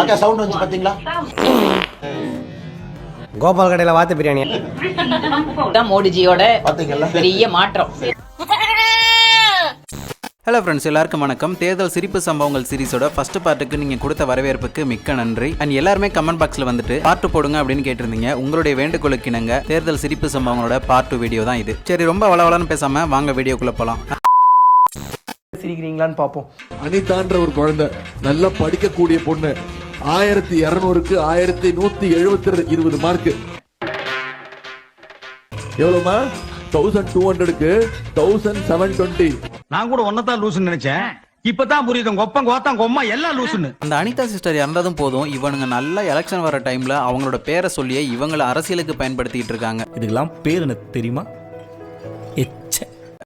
அக்கா சவுண்ட் வந்து பாத்தீங்களா? கோபால் கடையில் வாத்து பிரியாணி. தான் மோடிஜியோட பாத்தீங்களா? பெரிய மாற்றம். ஹலோ ஃப்ரெண்ட்ஸ் எல்லாருக்கும் வணக்கம். தேர்தல் சிரிப்பு சம்பவங்கள் சீரிஸோட ஃபர்ஸ்ட் பார்ட்டுக்கு நீங்கள் கொடுத்த வரவேற்புக்கு மிக்க நன்றி. அண்ட் எல்லாருமே கமெண்ட் பாக்ஸில் வந்துட்டு பாட்டு போடுங்க அப்படின்னு கேட்டிருந்தீங்க. உங்களுடைய வேண்டுகோளுக்கு இணங்க தேர்தல் சிரிப்பு சம்பவங்களோட பார்ட் டூ வீடியோ தான் இது. சரி ரொம்ப வளவலன்னு பேசாம வாங்க வீடியோக்குள்ள போகலாம் சிரிக்கிறீங்களான்னு பார்ப்போம். அனிதான்ற ஒரு குழந்தை நல்லா படிக்கக்கூடிய பொண்ணு. ஆயிரத்தி இருநூறுக்கு ஆயிரத்தி நூத்தி எழுபத்தி இருபது மார்க் எவ்வளவுமா? தௌசண்ட் டூ ஹண்ட்ரடுக்கு தௌசண்ட் செவன் டுவெண்ட்டி நான் கூட ஒன்னதான் லூசுன்னு நினைச்சேன். இப்பதான் புரியுது. உங்க ஒப்பம் கோத்தம் கொம்மா எல்லாம் லூசுன்னு அந்த அனிதா சிஸ்டர் இறந்ததும் போதும் இவனுங்க நல்ல எலெக்ஷன் வர டைம்ல அவங்களோட பேரை சொல்லியே இவங்களை அரசியலுக்கு பயன்படுத்திட்டு இருக்காங்க. இதுக்கெல்லாம் பேர் என்ன தெரியுமா?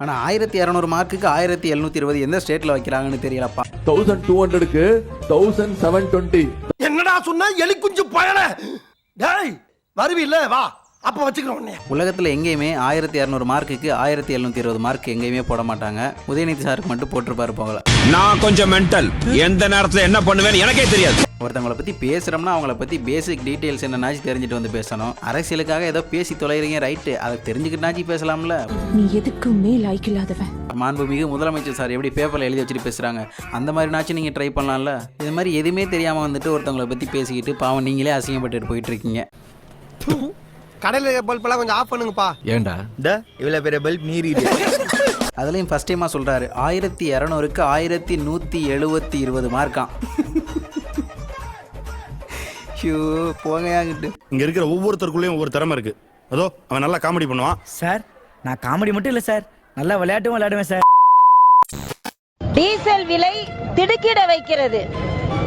எச்ச ஆனா ஆயிரத்தி இரநூறு மார்க்குக்கு ஆயிரத்தி எழுநூத்தி இருபது எந்த ஸ்டேட்ல வைக்கிறாங்கன்னு தெரியலப்பா. தௌசண்ட் டூ ஹண்ட்ரடுக்கு தௌசண்ட் செவன் டுவெண்ட்டி என்னடா சொன்னா? எலி குஞ்சு பயல. டேய் வருவில்ல வா. அப்ப வச்சுக்கிறோம் உலகத்தில் எங்கேயுமே ஆயிரத்தி இரநூறு மார்க்குக்கு ஆயிரத்தி எழுநூத்தி இருபது மார்க் எங்கேயுமே போட மாட்டாங்க. உதயநிதி சாருக்கு மட்டும் போட்டிருப்பாரு போகல நான் கொஞ்சம் மென்டல் எந்த நேரத்துல என்ன பண்ணுவேன்னு எனக்கே தெரியாது. ஒருத்தவங்களை பற்றி பேசுகிறோம்னா அவங்கள பற்றி பேசிக் டீட்டெயில்ஸ் என்னன்னாச்சும் தெரிஞ்சுட்டு வந்து பேசணும். அரசியலுக்காக ஏதோ பேசி தொலைகிறீங்க ரைட்டு அதை தெரிஞ்சுக்கிட்டாச்சும் பேசலாம்ல. நீ எதுக்குமே லாய்க்கில்லாதவன் மாண்புமிகு முதலமைச்சர் சார் எப்படி பேப்பரில் எழுதி வச்சுட்டு பேசுகிறாங்க அந்த மாதிரினாச்சும் நீங்கள் ட்ரை பண்ணலாம்ல. இது மாதிரி எதுவுமே தெரியாமல் வந்துட்டு ஒருத்தவங்களை பற்றி பேசிக்கிட்டு பாவம் நீங்களே அசிங்கப்பட்டுட்டு போயிட்டு இருக்கீங்க. கடையில பல்பெல்லாம் கொஞ்சம் ஆஃப் பண்ணுங்கப்பா. ஏண்டா? இவ்வளவு பெரிய பல்ப் நீரி அதுலேயும் ஃபஸ்ட் டைமாக சொல்கிறாரு ஆயிரத்தி இரநூறுக்கு ஆயிரத்தி நூற்றி எழுபத்தி இருபது மார்க்காம் ஷூ போகையாங்கிட்டு இங்க இருக்கிற ஒவ்வொருத்தருக்குள்ளயும் ஒவ்வொரு திறமை இருக்கு. அதோ அவன் நல்லா காமெடி பண்ணுவான். சார் நான் காமெடி மட்டும் இல்ல சார். நல்லா விளையாட்டும் விளையாடுவேன் சார். டீசல் விலை திடுக்கிட வைக்கிறது.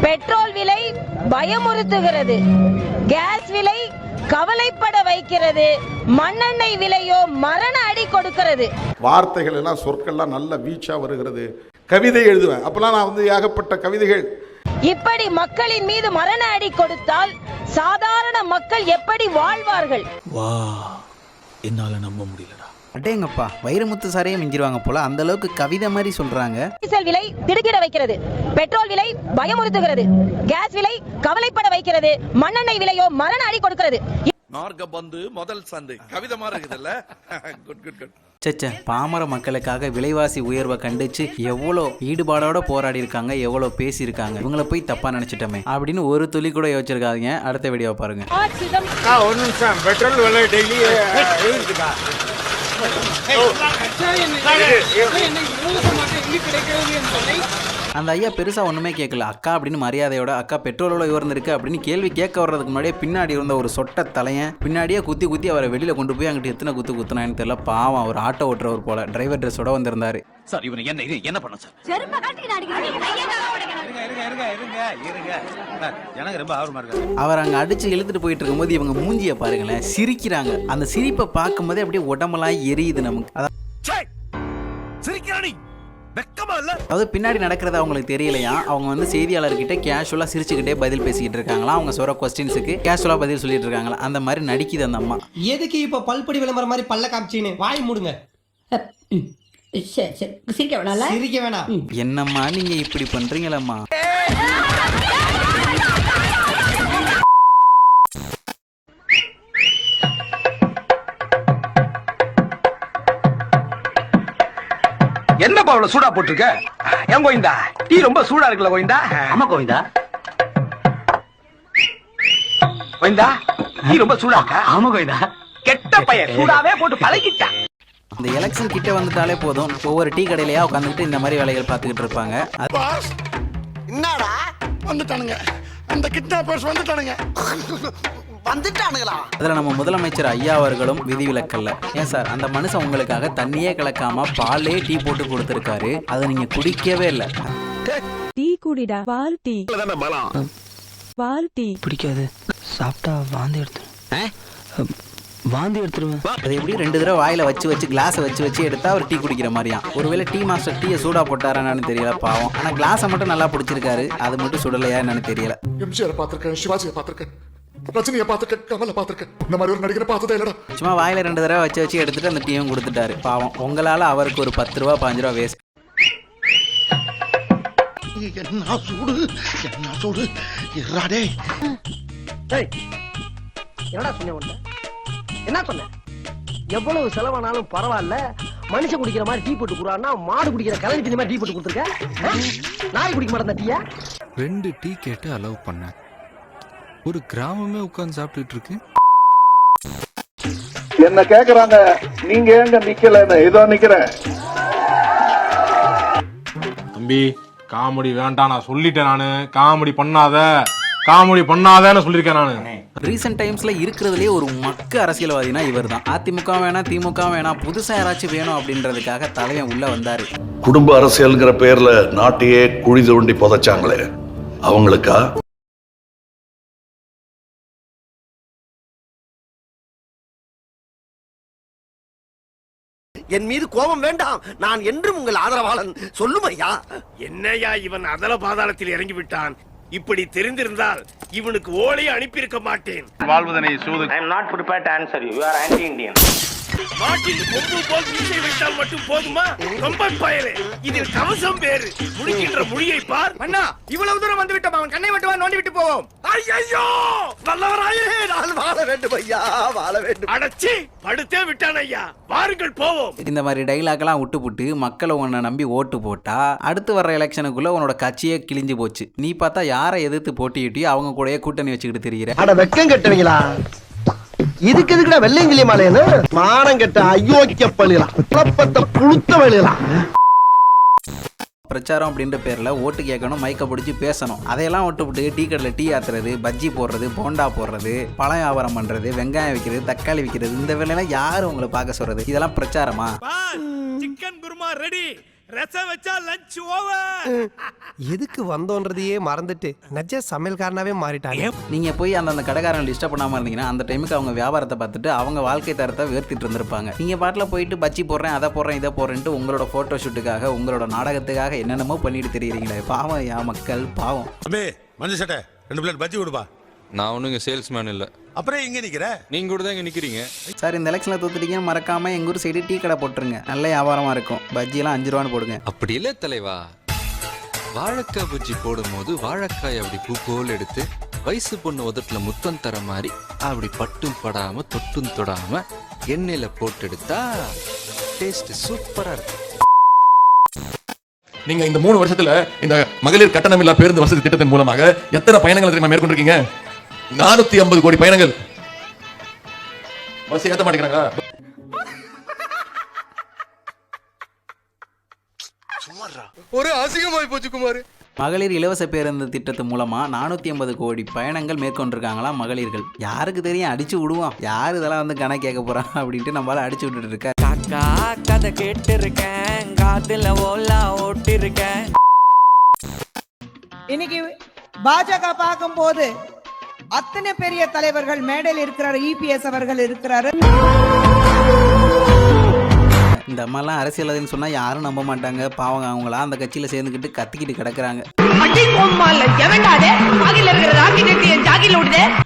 பெட்ரோல் விலை பயமுறுத்துகிறது. கேஸ் விலை கவலைப்பட வைக்கிறது. மண்ணெண்ணெய் விலையோ மரண அடி கொடுக்கிறது. வார்த்தைகள் எல்லாம் சொற்கள்லாம் நல்ல வீச்சா வருகிறது. கவிதை எழுதுவேன். அப்பெல்லாம் நான் வந்து ஏகப்பட்ட கவிதைகள். இப்படி மக்களின் மீது மரண அடி கொடுத்தால் சாதாரண மக்கள் எப்படி வாழ்வார்கள்? வா என்னால நம்ப முடியலடா. அடேங்கப்பா வைரமுத்து சாரையே மிஞ்சிருவாங்க போல. அந்த அளவுக்கு கவிதை மாதிரி சொல்றாங்க. டீசல் விலை திடுக்கிட வைக்கிறது. பெட்ரோல் விலை பயமுறுத்துகிறது. கேஸ் விலை கவலைப்பட வைக்கிறது. மண்ணெண்ணெய் விலையோ மரண அடி கொடுக்கிறது. மார்க்க பந்து முதல் சந்து கவிதை மாதிரி இருக்குதுல்ல குட் குட் குட் சச்ச பாமர மக்களுக்காக விலைவாசி உயர்வை கண்டிச்சு எவ்வளோ ஈடுபாடோட போராடி இருக்காங்க எவ்வளோ பேசியிருக்காங்க இவங்கள போய் தப்பா நினைச்சிட்டோமே அப்படின்னு ஒரு துளி கூட யோசிச்சிருக்காதீங்க அடுத்த வீடியோ பாருங்க ஒரு நிமிஷம் பெட்ரோல் விலை டெய்லி அந்த ஐயா பெருசா ஒண்ணுமே கேட்கல அக்கா அப்படின்னு மரியாதையோட அக்கா பெட்ரோலோட உயர்ந்திருக்கு அப்படின்னு கேள்வி கேட்க வர்றதுக்கு முன்னாடியே பின்னாடி இருந்த ஒரு சொட்ட தலையன் பின்னாடியே குத்தி குத்தி அவரை வெளியில கொண்டு போய் அங்கிட்டு எத்தனை குத்து குத்துனான்னு தெரியல. பாவம் அவர் ஆட்டோ ஓட்டுறவர் போல டிரைவர் ட்ரெஸ்ஸோட வந்திருந்தாரு. சார் இவனை என்ன இது என்ன பண்ண சார்? இருங்க இருங்க இருங்க சார், எனக்கு ரொம்ப ஆர்வமா இருக்கு அவர் அங்க அடிச்சு இழுத்துட்டு போயிட்டு இருக்கும்போது இவங்க மூஞ்சிய பாருங்களேன் சிரிக்கிறாங்க. அந்த சிரிப்பை பார்க்கும்போதே அப்படியே உடம்பெல்லாம் எரியுது நமக்கு. அதான் சிரிக்கிறானி அதாவது பின்னாடி நடக்கிறது அவங்களுக்கு தெரியலையா? அவங்க வந்து செய்தியாளர்கிட்ட கேஷுவலாக சிரிச்சுக்கிட்டே பதில் பேசிக்கிட்டு இருக்காங்களா? அவங்க சொல்கிற கொஸ்டின்ஸுக்கு கேஷுவலாக பதில் சொல்லிட்டு இருக்காங்களா? அந்த மாதிரி நடிக்குது அந்த அம்மா. எதுக்கு இப்ப பல்படி விளம்பரம் மாதிரி பல்ல காமிச்சின்னு? வாய் மூடுங்க. சிரிக்க வேணால சிரிக்க வேணாம். என்னம்மா நீங்க இப்படி பண்றீங்களம்மா? என்னப்பா அவ்வளவு சூடா போட்டிருக்க? ஏன் கோவிந்தா? டீ ரொம்ப சூடா இருக்குல்ல கோவிந்தா? ஆமா கோவிந்தா. கோவிந்தா டீ ரொம்ப சூடா இருக்கா? ஆமா கோவிந்தா. கெட்ட பையன் சூடாவே போட்டு பழகிட்டான் இந்த எலெக்ஷன் கிட்ட வந்துட்டாலே போதும். ஒவ்வொரு டீ கடையிலயா உட்காந்துக்கிட்டு இந்த மாதிரி வேலைகள் பார்த்துக்கிட்டு இருப்பாங்க. என்னடா? வந்துட்டானுங்க. அந்த கிட்னாப்பர்ஸ் வந்துட்டானுங்க. வந்துட்டானுங்களா? அதுல நம்ம முதலமைச்சர் ஐயா அவர்களும் விதிவிலக்கல்ல ஏன் சார்? அந்த மனுஷன் உங்களுக்காக தண்ணியே கலக்காம பாலே டீ போட்டு கொடுத்துருக்காரு. அதை நீங்க குடிக்கவே இல்லை. டீ குடிடா பால் டீ. பால் டீ. பிடிக்காது சாப்பிட்டா வாந்தி எடுத்துரும். வாந்தி எடுத்துருவேன். அது எப்படி ரெண்டு தடவை வாயில வச்சு வச்சு கிளாஸை வச்சு வச்சு எடுத்தா அவர் டீ குடிக்கிற மாதிரியா? ஒருவேளை டீ மாஸ்டர் டீயை சூடா போட்டாரான்னு தெரியல பாவம். ஆனா கிளாஸை மட்டும் நல்லா பிடிச்சிருக்காரு. அது மட்டும் சுடலையா என்னன்னு தெரியல. எம்ஜிஆர் பார்த்திருக்கேன் சிவாஜியை பார்த்திருக்கேன். ரஜினியை பார்த்திருக்கேன் கமலை பார்த்திருக்கேன் இந்த மாதிரி ஒரு நடிகரை பார்த்ததே இல்லடா. சும்மா வாயில ரெண்டு தடவை வச்சு வச்சு எடுத்துட்டு அந்த டீயும் கொடுத்துட்டாரு. பாவம். உங்களால அவருக்கு ஒரு பத்து ரூபா பாஞ்சு ரூபா வேஸ்ட் என்ன சூடு? என்ன சூடு? இறாடே என்னடா சொன்ன உன்ன? என்ன சொன்ன? எவ்வளவு செலவானாலும் பரவாயில்ல. மனுஷன் குடிக்கிற மாதிரி டீ போட்டு குடுறான்னா மாடு குடிக்கிற கலனி தண்ணி மாதிரி டீ போட்டு கொடுத்துருக்க? நாய் குடிக்க மாட்டேன் டீயா? ரெண்டு டீ கேட்டு அலோவ் பண்ணேன். ஒரு கிராமமே உட்கார்ந்து சாப்பிட்டுட்டு இருக்கு. என்ன கேக்குறாங்க? நீங்க ஏங்க நிக்கலன்னு இதோ நிக்கிறேன். தம்பி காமெடி வேண்டாம் நான் சொல்லிட்டேன் நானு. காமெடி பண்ணாத. காமெடி பண்ணாதன்னு சொல்லியிருக்கேன் நானு. ரீசெண்ட் டைம்ஸ்ல இருக்கிறதுலே ஒரு மக்கு அரசியல்வாதினா இவர் தான் அதிமுக வேணாம் திமுக வேணாம் புதுசா யாராச்சும் வேணும் அப்படின்றதுக்காக தலைவன் உள்ள வந்தாரு. குடும்ப அரசியல்ங்கிற பேர்ல நாட்டையே குழி தோண்டி புதைச்சாங்களே. அவங்களுக்கா? என் மீது கோபம் வேண்டாம். நான் என்றும் உங்கள் ஆதரவாளன். சொல்லும் ஐயா என்னையா இவன் அதல பாதாளத்தில் இறங்கி விட்டான் இப்படி தெரிந்திருந்தால் இவனுக்கு ஓலையை அனுப்பியிருக்க மாட்டேன். வாழ்வதனை சூது I am not prepared answer you are anti Indian மாட்டில் கொம்பு போல் மீசை வைத்தால் மட்டும் போதுமா? கொம்பன் பயலே இதில் கவசம் வேறு. முடிக்கின்ற மொழியை பார். அண்ணா இவ்வளவு தூரம் வந்து விட்டோம் அவன் கண்ணை மட்டும் நோண்டி விட்டு போவோம்? ஐயோ நல்லவராயே நான் வாழ வேண்டும் ஐயா வாழ வேண்டும். அடச்சி படுத்தே விட்டான் ஐயா. வாருங்கள் போவோம். இந்த மாதிரி டைலாக்லாம் விட்டுப்புட்டு மக்களை உன்னை நம்பி ஓட்டு போட்டா அடுத்து வர்ற எலெக்ஷனுக்குள்ள உன்னோட கட்சியே கிழிஞ்சு போச்சு. நீ பார்த்தா யாரை எதிர்த்து போட்டியிட்டியோ அவங்க கூடயே கூட்டணி வச்சுக்கிட்டு தெரியுற அட வெக்கம் கட்டுவீங்களா? இதுக்கு எதுக்குடா வெள்ளையங்கிலி மாலையன்னு மானம் கெட்ட அயோக்கிய பள்ளிலாம் குழப்பத்தை புழுத்த வழியலாம் பிரச்சாரம் அப்படின்ற பேரில் ஓட்டு கேட்கணும் மைக்க பிடிச்சி பேசணும். அதையெல்லாம் விட்டுவிட்டு டீ கடையில் டீ ஆத்துறது பஜ்ஜி போடுறது போண்டா போடுறது பழம் வியாபாரம் பண்ணுறது வெங்காயம் விற்கிறது தக்காளி விற்கிறது இந்த வேலையெல்லாம் யார் உங்களை பார்க்க சொல்கிறது இதெல்லாம் பிரச்சாரமா? சிக்கன் குருமா ரெடி ரசம் வச்சா லஞ்ச் ஓவர் எதுக்கு வந்தோன்றதையே மறந்துட்டு நஜ சமையல்காரனாவே மாறிட்டாங்க நீங்கள் போய் அந்தந்த கடைக்காரங்க டிஸ்டர்ப் பண்ணாமல் இருந்தீங்கன்னா அந்த டைமுக்கு அவங்க வியாபாரத்தை பார்த்துட்டு அவங்க வாழ்க்கை தரத்தை உயர்த்திட்டு இருந்திருப்பாங்க. நீங்கள் பாட்டில் போயிட்டு பஜ்ஜி போடுறேன் அதை போடுறேன் இதை போடுறேன்ட்டு உங்களோட ஃபோட்டோ ஷூட்டுக்காக உங்களோட நாடகத்துக்காக என்னென்னமோ பண்ணிட்டு தெரியுறீங்களே. பாவம் யா மக்கள் பாவம். அம்பே மஞ்சள் சட்டை ரெண்டு பிளேட் பஜ்ஜி கொடுப்பா. நான் ஒன்றுங்க சேல்ஸ்மேன் இல்லை. அப்புறம் இங்க நிக்கிற? நீங்க கூட தான் இங்க நிக்கிறீங்க. சார் இந்த எலெக்ஷனில் தோத்துட்டீங்கன்னு மறக்காமல் எங்கள் ஊர் சைடு டீ கடை போட்டுருங்க. நல்ல வியாபாரமாக இருக்கும். பஜ்ஜியெல்லாம் அஞ்சு ரூபான்னு போடுங்க. அப்படி இல்லை தலைவா. வாழைக்காய் பஜ்ஜி போடும்போது வாழைக்காய் அப்படி பூ போல் எடுத்து வயசு பொண்ணு உதட்டுல முத்தம் தர மாதிரி அப்படி பட்டும் படாம தொட்டும் தொடாம எண்ணெயில போட்டு எடுத்தா டேஸ்ட் சூப்பரா இருக்கும். நீங்க இந்த மூணு வருஷத்துல இந்த மகளிர் கட்டணமில்லா பேருந்து வசதி திட்டத்தின் மூலமாக எத்தனை பயணங்கள் தெரியுமா மேற்கொண்டிருக்கீங்க? நானூத்தி ஐம்பது கோடி பயணங்கள். பஸ் ஏத்த மாட்டேங்கிறாங்களா? ஒரு அசிங்கமாய் போச்சு குமார். மகளிர் இலவச பேருந்து திட்டத்து மூலமாக நானூற்றி ஐம்பது கோடி பயணங்கள் மேற்கொண்டிருக்காங்களாம் மகளிர்கள்? யாருக்கு தெரியும்? அடிச்சு விடுவான் யார் இதெல்லாம் வந்து கணக்கு கேட்க போகிறான் அப்படின்ட்டு நம்மளால அடிச்சு விட்டுட்டு இருக்க. காக்கா கதை கேட்டு இருக்கேன் காதுல ஓலா ஓட்டி இருக்கேன் இன்னைக்கு பாஜக பார்க்கும்போது அத்தனை பெரிய தலைவர்கள் மேடையில் இருக்கிறார் இபிஎஸ் அவர்கள் இருக்கிறாரு. இந்த அம்மாலாம் அரசியல்வாதின்னு சொன்னால் யாரும் நம்ப மாட்டாங்க. பாவங்க அவங்களாம் அந்த கட்சியில் சேர்ந்துக்கிட்டு கத்திக்கிட்டு கிடக்குறாங்க.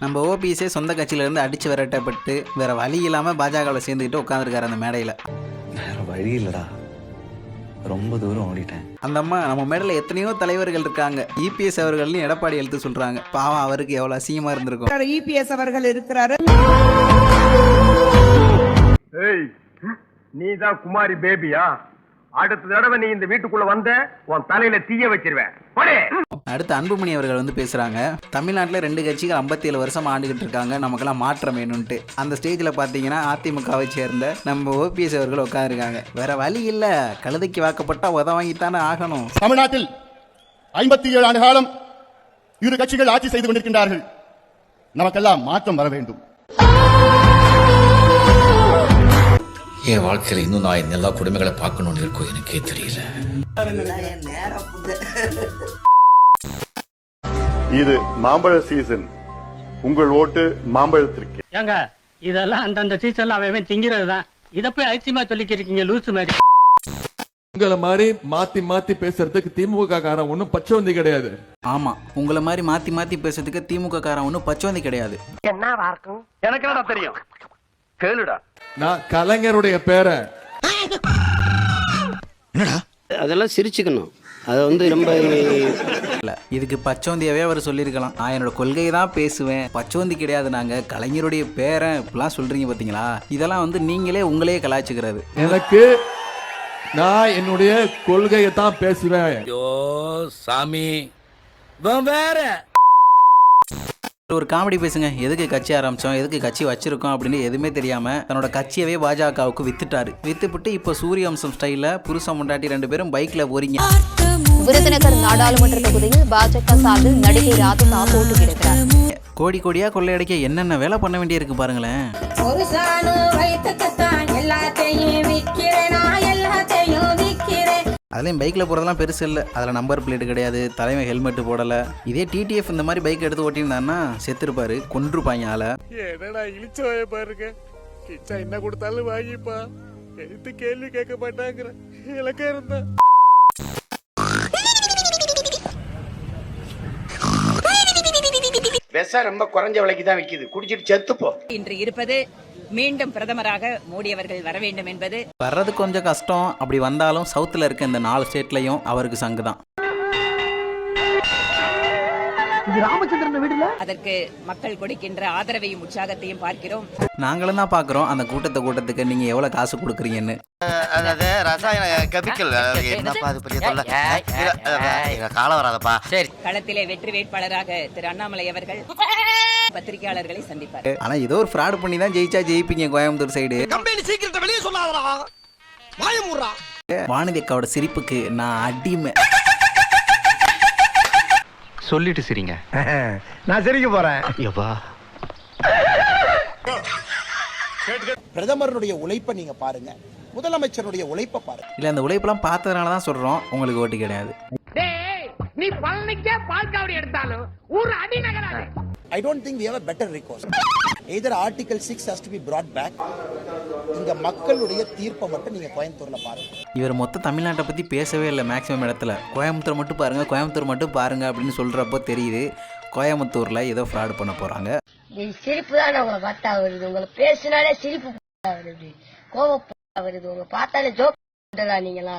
நம்ம ஓபிஎஸ்ஸே சொந்த கட்சியிலேருந்து அடிச்சு விரட்டப்பட்டு வேற வழி இல்லாமல் பாஜகவில் சேர்ந்துக்கிட்டு உட்காந்துருக்காரு அந்த மேடையில். வேற வழி இல்லடா. ரொம்ப தூரம் ஓடிட்டேன். அந்த அம்மா நம்ம மேடையில் எத்தனையோ தலைவர்கள் இருக்காங்க. இபிஎஸ் அவர்கள்னு எடப்பாடி எழுத்து சொல்கிறாங்க பாவம் அவருக்கு எவ்வளோ அசிங்கமாக இருந்திருக்கும். இபிஎஸ் அவர்கள் இருக்கிறாரு. நீ தான் குமாரி பேபியா? அடுத்த தடவை நீ இந்த வீட்டுக்குள்ள வந்த உன் தலையில தீய வச்சிருவேன் போடே. அடுத்து அன்புமணி அவர்கள் வந்து பேசுகிறாங்க தமிழ்நாட்டில் ரெண்டு கட்சிகள் 57 வருஷம் ஆண்டுகிட்டு இருக்காங்க. நமக்கெல்லாம் மாற்றம் வேணும்ன்ட்டு அந்த ஸ்டேஜில் பார்த்தீங்கன்னா அதிமுகவை சேர்ந்த நம்ம ஓபிஎஸ் அவர்கள் உட்காந்துருக்காங்க வேற வழி இல்லை. கழுதைக்கு வாக்கப்பட்டா உத வாங்கித்தானே ஆகணும். தமிழ்நாட்டில் ஐம்பத்தி ஏழு ஆண்டு காலம் இரு கட்சிகள் ஆட்சி செய்து கொண்டிருக்கின்றார்கள். நமக்கெல்லாம் மாற்றம் வர வேண்டும். என் வாழ்க்கையில இன்னும் நான் இந்த எல்லா குடும்பங்களை பார்க்கணும்னு இருக்கும் எனக்கே தெரியல. இது மாம்பழ சீசன் உங்கள் ஓட்டு மாம்பழத்திற்கு. ஏங்க இதெல்லாம் அந்தந்த சீசன்ல அவன் திங்கிறது தான் இத போய் ஐசியமா சொல்லிக்கிறீங்க லூசு மாதிரி. உங்களை மாதிரி மாத்தி மாத்தி பேசுறதுக்கு திமுக காரன் ஒன்றும் பச்சவந்தி கிடையாது. ஆமாம் உங்களை மாதிரி மாற்றி மாற்றி பேசுறதுக்கு திமுக காரன் ஒன்றும் பச்சவந்தி கிடையாது. என்னவா இருக்கும்? எனக்கு என்னடா தெரியும்? கேளுடா. நான் கலைஞருடைய பேரை அதெல்லாம் சிரிச்சுக்கணும். அது வந்து ரொம்ப இல்ல இதுக்கு பச்சோந்தியாவே அவர் சொல்லியிருக்கலாம். நான் என்னோட கொள்கையை தான் பேசுவேன். பச்சோந்தி கிடையாது நாங்க. கலைஞருடைய பேரன் இப்படிலாம் சொல்றீங்க பாத்தீங்களா? இதெல்லாம் வந்து நீங்களே உங்களே கலாய்ச்சிக்கிறது. எனக்கு நான் என்னுடைய கொள்கையை தான் பேசுவேன். ஐயோ சாமி. வேற. ஒரு காமெடி பேசுங்க. எதுக்கு கட்சி ஆரம்பிச்சோம்? எதுக்கு கட்சி வச்சிருக்கோம்? அப்படின்னு எதுவுமே தெரியாம தன்னோட கட்சியவே பாஜகவுக்கு வித்துட்டாரு. வித்துப்பிட்டு இப்போ சூரியவம்சம் ஸ்டைல புருஷன் முண்டாட்டி ரெண்டு பேரும் பைக்ல போறீங்க விருதுநகர் நாடாளுமன்ற தொகுதியில் பாஜக சார்பில் நடிகை ராதிகா போட்டியிடுகிறார். கோடி கோடியா கொள்ளையடிக்க என்னென்ன வேலை பண்ண வேண்டியிருக்கு பாருங்களேன். அதுலேயும் பைக்கில் போகிறதெல்லாம் பெருசு இல்லை. அதில் நம்பர் பிளேட் கிடையாது தலைமை ஹெல்மெட் போடலை. இதே டிடிஎஃப் இந்த மாதிரி பைக் எடுத்து ஓட்டியிருந்தாருன்னா செத்துருப்பாரு கொன்றுப்பாங்க ஆளை. என்னடா இழிச்சவாய பாருங்க. கிச்சா என்ன கொடுத்தாலும் வாங்கிப்பா. எடுத்து கேள்வி கேட்க மாட்டாங்கிற இலக்கா இருந்தா. விஷம் ரொம்ப குறைஞ்ச விலைக்கு தான் விக்குது. குடிச்சிட்டு செத்துப்போ இன்று இருப்பது மீண்டும் பிரதமராக மோடி அவர்கள் வர வேண்டும் என்பது வர்றது கொஞ்சம் கஷ்டம். அப்படி வந்தாலும் சவுத்தில் இருக்க இந்த நாலு ஸ்டேட்லையும் அவருக்கு சங்கு தான் இது ராமச்சந்திரன் வீடுல? அதற்கு மக்கள் கொடுக்கின்ற ஆதரவையும் உற்சாகத்தையும் பார்க்கிறோம். நாங்களும் தான் பார்க்குறோம். அந்த கூட்டத்தை கூட்டத்துக்கு நீங்கள் எவ்வளோ காசு கொடுக்குறீங்கன்னு. அதாவது ரசாயன கெமிக்கல் என்னப்பா அது பெரிய தொல்லை? காலம் வராதப்பா. சரி. களத்திலே வெற்றி வேட்பாளராக திரு அண்ணாமலை அவர்கள் பத்திரிகையாளர்களை சந்திப்பார். ஆனால் ஏதோ ஒரு ஃப்ராட் பண்ணி தான் ஜெயிச்சா ஜெயிப்பீங்க கோயம்புத்தூர் சைடு கம்பெனி சீக்கிரத்தை வெளியே சொல்லாதடா. வாயமுறா வானதி அக்காவோட சிரிப்புக்கு நான் அடிமை. சொல்லிட்டு சரிங்க. நான் சிரிக்க போறேன். பிரதமருடைய உழைப்பை நீங்க பாருங்க. முதலமைச்சருடைய உழைப்பை பாருங்க. இல்லை அந்த உழைப்பெல்லாம் பார்த்ததுனால தான் சொல்கிறோம் உங்களுக்கு ஓட்டு கிடையாது. நீ பழனிக்கே பால் காவடி எடுத்தாலும் ஊர் அடி நகராது I don't think we have a better recourse. Either article 6 has to be brought back. இங்க மக்களுடைய தீர்ப்பை மட்டும் நீங்க கோயம்புத்தூர்ல பாருங்க. இவர் மொத்த தமிழ்நாட்டை பற்றி பேசவே இல்லை மேக்ஸிமம் இடத்துல. கோயம்புத்தூர் மட்டும் பாருங்கள் கோயம்புத்தூர் மட்டும் பாருங்கள் அப்படின்னு சொல்கிறப்போ தெரியுது கோயம்புத்தூரில் ஏதோ ஃப்ராட் பண்ண போகிறாங்க சிரிப்பு தான் உங்களை பார்த்தா வருது. உங்களை பேசினாலே சிரிப்பு வருது. கோவம் வருது. உங்களை பார்த்தாலே ஜோக் நீங்களா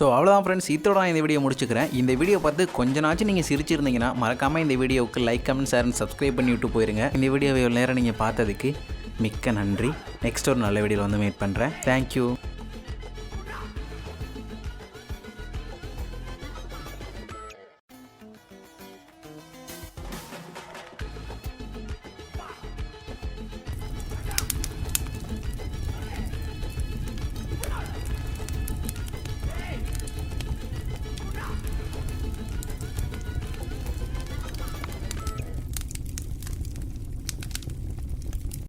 ஸோ அவ்வளோதான் ஃப்ரெண்ட்ஸ் இதோட நான் இந்த வீடியோ முடிச்சுக்கிறேன். இந்த வீடியோ பார்த்து கொஞ்ச நாச்சும் நீங்கள் சிரிச்சிருந்தீங்கன்னா மறக்காமல் இந்த வீடியோவுக்கு லைக் கமெண்ட் ஷேர் சப்ஸ்கிரைப் பண்ணி விட்டு போயிருங்க. இந்த வீடியோவை இவ்வளோ நேரம் நீங்கள் பார்த்ததுக்கு மிக்க நன்றி. நெக்ஸ்ட் ஒரு நல்ல வீடியோவில் வந்து மீட் பண்ணுறேன் தேங்க்யூ